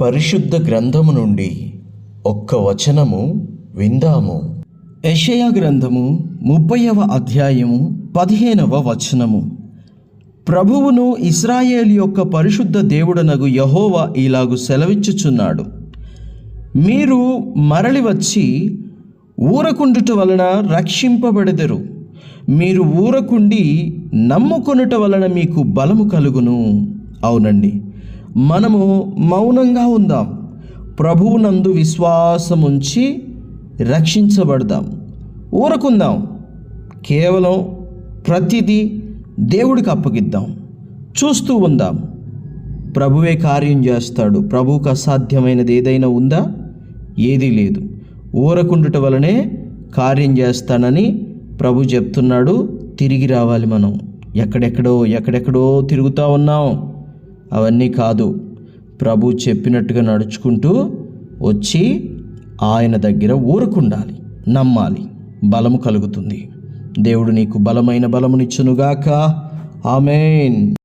పరిశుద్ధ గ్రంథము నుండి ఒక్క వచనము విందాము. యషయా గ్రంథము ముప్పైవ అధ్యాయము పదిహేనవ వచనము. ప్రభువును ఇస్రాయేల్ యొక్క పరిశుద్ధ దేవుడనగు యహోవా ఇలాగు సెలవిచ్చుచున్నాడు. మీరు మరలి వచ్చి ఊరకుండుట వలన రక్షింపబడెదరు. మీరు ఊరకుండి నమ్ముకొనుట వలన మీకు బలము కలుగును. అవునండి. మనము మౌనంగా ఉందాం. ప్రభువునందు విశ్వాసముంచి రక్షించబడదాం. ఊరకుందాం. కేవలం ప్రతిదీ దేవుడికి అప్పగిద్దాం. చూస్తూ ఉందాం. ప్రభువే కార్యం చేస్తాడు. ప్రభువుకు అసాధ్యమైనది ఏదైనా ఉందా? ఏదీ లేదు. ఊరకుండుట వలనే కార్యం చేస్తానని ప్రభు చెప్తున్నాడు. తిరిగి రావాలి మనం. ఎక్కడెక్కడో ఎక్కడెక్కడో తిరుగుతూ ఉన్నాం. అవన్నీ కాదు. ప్రభు చెప్పినట్టుగా నడుచుకుంటూ వచ్చి ఆయన దగ్గర ఊరుకుండాలి నమ్మాలి బలము కలుగుతుంది. దేవుడు నీకు బలమైన బలమునిచ్చునుగాక. ఆమెన్.